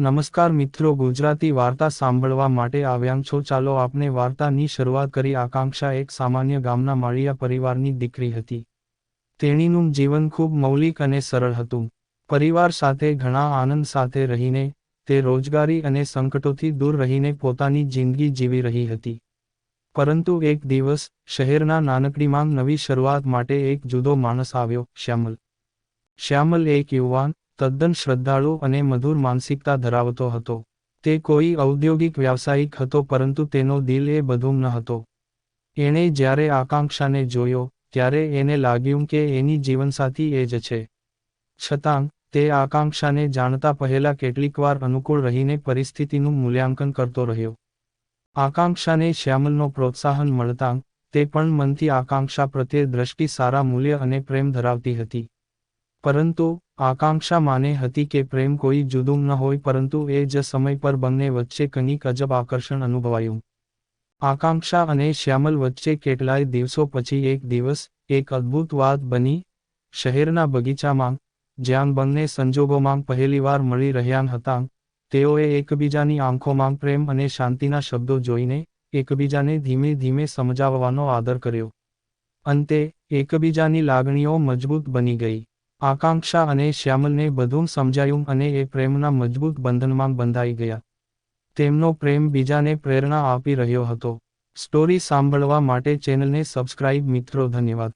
નમસ્કાર મિત્રો, ગુજરાતી વાર્તા સાંભળવા માટે આવ્યાં છો. ચાલો આપણે વાર્તાની શરૂઆત કરી. આકાંક્ષા એક સામાન્ય ગામના માળિયા પરિવારની દીકરી હતી. તેણીનું જીવન ખૂબ મૌલિક અને સરળ હતું. પરિવાર સાથે ઘણા આનંદ સાથે રહીને, તે રોજગારી અને સંકટોથી દૂર રહીને પોતાની જિંદગી જીવી રહી હતી. પરંતુ એક દિવસ, શહેરના નાનકડીમાં નવી શરૂઆત માટે એક જુદો માણસ આવ્યો, શ્યામલ. શ્યામલ એક યુવાન તદ્દન શ્રદ્ધાળુ અને મધુર માનસિકતા ધરાવતો હતો. તે કોઈ ઔદ્યોગિક વ્યાવસાયિક હતો, પરંતુ તેનો દિલ એ બધું ન હતો. એણે જ્યારે આકાંક્ષાને જોયો, ત્યારે એને લાગ્યું કે એની જીવનસાથી એ જ છે. છતાં, તે આકાંક્ષાને જાણતા પહેલા કેટલીકવાર અનુકૂળ રહીને પરિસ્થિતિનું મૂલ્યાંકન કરતો રહ્યો. આકાંક્ષાને શ્યામલનો પ્રોત્સાહન મળતાં, તે પણ મનથી આકાંક્ષા પ્રત્યે દ્રષ્ટિ સારા મૂલ્ય અને પ્રેમ ધરાવતી હતી. પરંતુ આકાંક્ષા માને હતી કે પ્રેમ કોઈ જુદું ન હોય પરંતુ એ જ સમય પર બંને વચ્ચે કંઈક અજબ આકર્ષણ અનુભવાયું. આકાંક્ષા અને શ્યામલ વચ્ચે કેટલાય દિવસો પછી એક દિવસ એક અદ્ભુત વાત બની. શહેરના બગીચામાં, જ્યાં બંને સંજોગોમાં પહેલીવાર મળી રહ્યા હતા, તેઓએ એકબીજાની આંખોમાં પ્રેમ અને શાંતિના શબ્દો જોઈને એકબીજાને ધીમે ધીમે સમજાવવાનો આદર કર્યો. અંતે, એકબીજાની લાગણીઓ મજબૂત બની ગઈ. આકાંક્ષા અને શ્યામલને બધું સમજાયું અને એ પ્રેમના મજબૂત બંધનમાં બંધાઈ ગયા. તેમનો પ્રેમ બીજાને પ્રેરણા આપી રહ્યો હતો. સ્ટોરી સાંભળવા માટે ચેનલને સબસ્ક્રાઇબ મિત્રો, ધન્યવાદ.